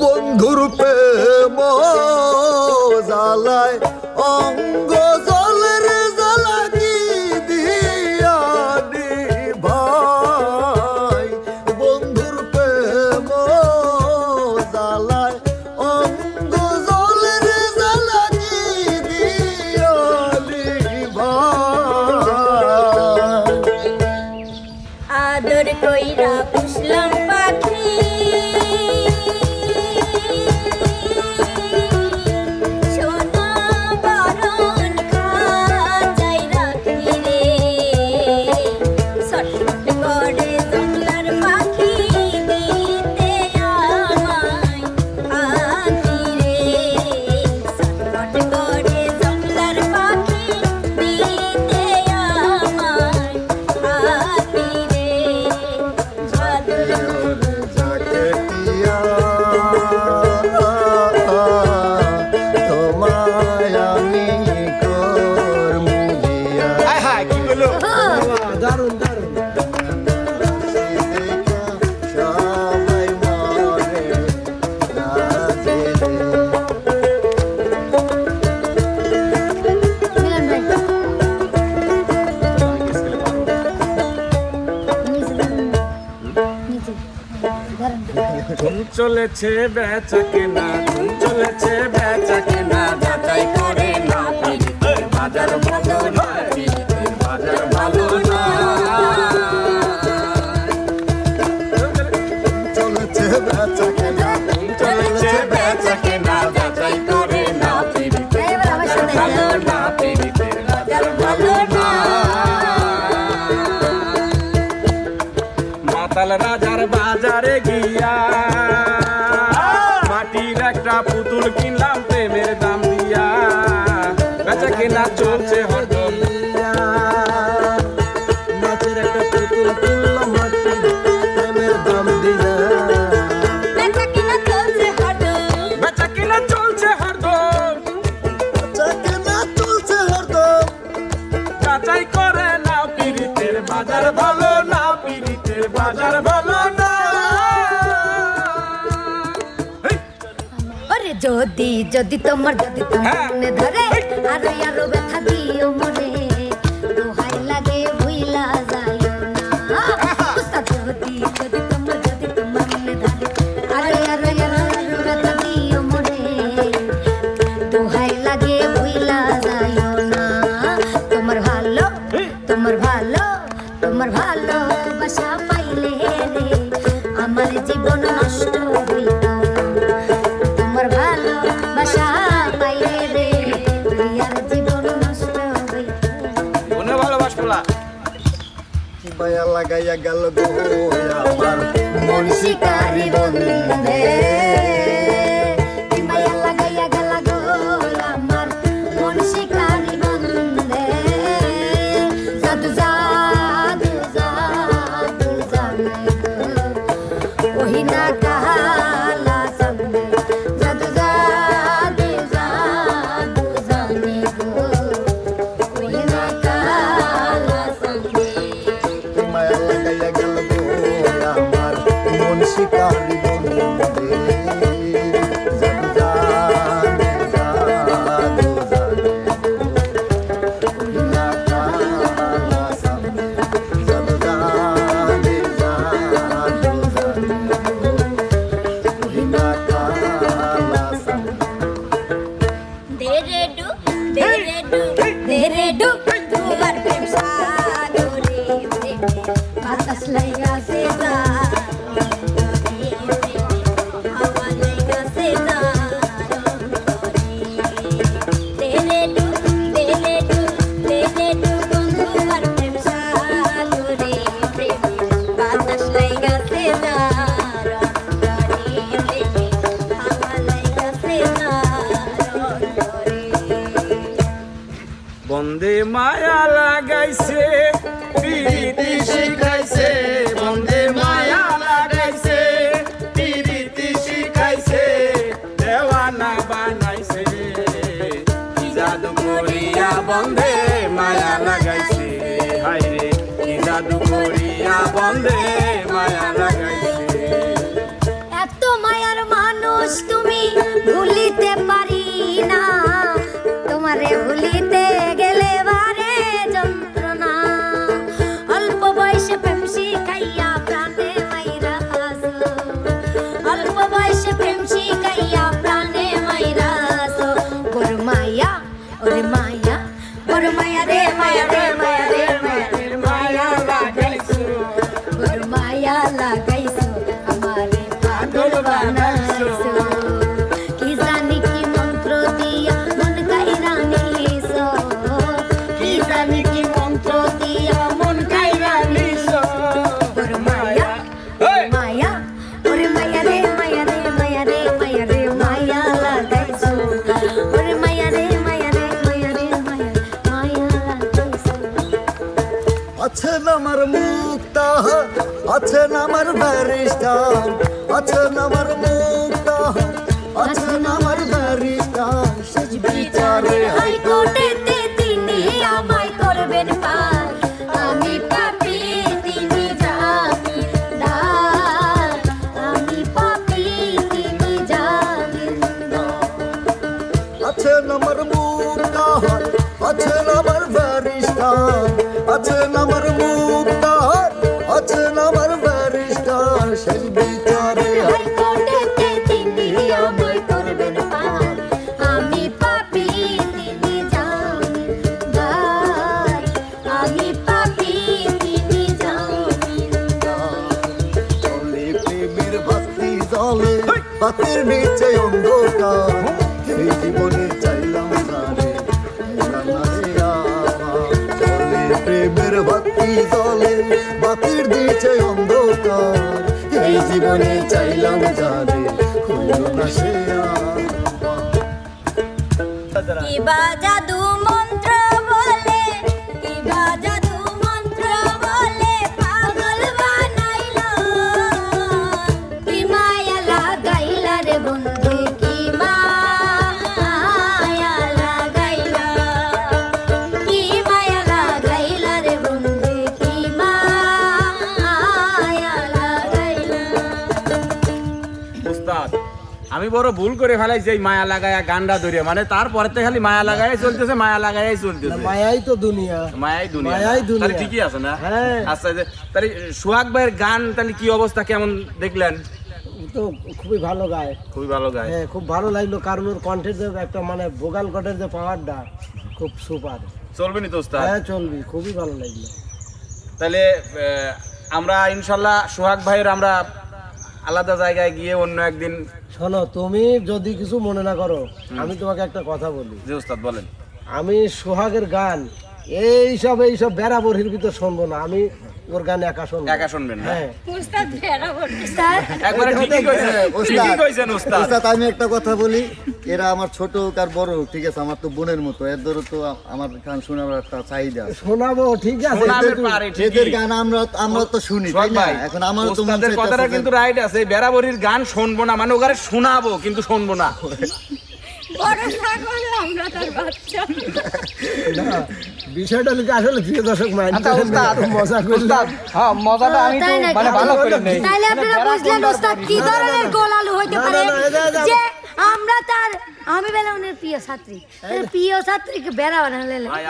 বন্ধুরূপে প্রেম জালায় অঙ্গ চলেছে বেচা কেনা চলেছে বেচা কেনা যাচাই করে না বাজার কাতাল রাজার বাজারে গিয়া। মাটির একটা পুতুল কিনলাম প্রেমের দাম দিয়া। বেচা কেনা চলছে যদি যদি তোমার যদি তোমার হ্যাঁ। মনে ধরে আর আরও ব্যথা দিও মনে। দোহাই লাগে ভুইলা যায় না। যদি যদি তোমার যদি তোমার মনে ধরে আর আরও আরও ব্যথা দিও মনে। দোহাই লাগে ভুইলা যায় না। ভালো তোমার ভালো বাসা পাইলে রে। আমার জীবন পায়া লাগাইয়া গেল গো আমার মন শিকারি বন্ধে বাতাস লাইগা সে বন্দে মায়ালা। বন্দে আছেন আমার ব্যারিস্টার, আছেন আমার মুক্তা আছেন আমার ব্যারিস্টার। শেষ বিচারে হাইকোর্টেতে তিনি আমায় করবেন পার। আমি পাপি, তিনি জামিনদার আমি পাপি, তিনি জামিনদার আছেন আমার মুক্তা আছেন আমার ব্যারিস্টার, আছেন আমার বাতির নিচে অন্ধকার এই জীবনে চাইলাম। চলে প্রেমের বাতি জলে, বাতির নিচে অন্ধকার এই জীবনে চাইলাম যারে হইল না সে আর। কিবা জাদু আমি বড় ভুল করে ফেলাইছি এই মায়া লাগায়া গান্ডা ধরিয়া। মানে তারপরে তো খালি মায়া লাগাই চলতেছে মায়া লাগাই চলতেছে। মায়াই তো দুনিয়া। মায়াই দুনিয়া। মায়াই দুনিয়া। তাহলে ঠিকই আছে না? হ্যাঁ। আচ্ছা যে তাহলে সোহাগ ভাইয়ের গান তাহলে কি অবস্থা কেমন দেখলেন? তো খুবই ভালো গায়। খুবই ভালো গায়। হ্যাঁ খুব ভালো লাগল কারণ ওর কণ্ঠের যে একটা মানে ভোগাল কণ্ঠের যে পাওয়ারটা খুব সুপার। চলবে নি তো হ্যাঁ চলবি খুবই ভালো লাগল। তাহলে আমরা ইনশাল্লাহ সোহাগ ভাইয়ের আমরা আলাদা জায়গায় গিয়ে অন্য একদিন শোনো তুমি যদি কিছু মনে না করো আমি তোমাকে একটা কথা বলি। জি ওস্তাদ বলেন। আমি সোহাগের গান এই সব এই সব বেড়াবড়ির ভিতর শুনব না। আমি ওর গান একা শুনব। একা শুনবেন না। হ্যাঁ। স্যার একবারে ঠিকই কইছেন ঠিকই কইছেন উস্তাদ। ওস্তাদ আমি একটা কথা বলি এরা আমার ছোট হোক আর বড় হোক ঠিক আছে আমার তো বোনের মতো এর ধরো তো আমার গান শোনার একটা চাহিদা শোনাবো ঠিক আছে শোনাবে এদের গান আমরা আমরা তো শুনি তাই না? এখন আমার তো মন কথাটা কিন্তু রাইট আছে এই বেড়াবড়ির গান শুনব না মানে ওখানে শোনাবো কিন্তু শুনব না। না, বিষয়টা হলো আসলে প্রিয় দর্শক মাইন্ড আচ্ছা, মজা করলাম হ্যাঁ মজাটা আমি তো মানে ভালো করে নেই। তাইলে আপনারা বুঝলেন ওস্তাদ কি ধরনের গোলালু হইতে পারে না, না, না, না। যে আমরা তার আমি বেলা প্রিয় ছাত্রী। প্রিয় ছাত্রীকে বেড়া বানালে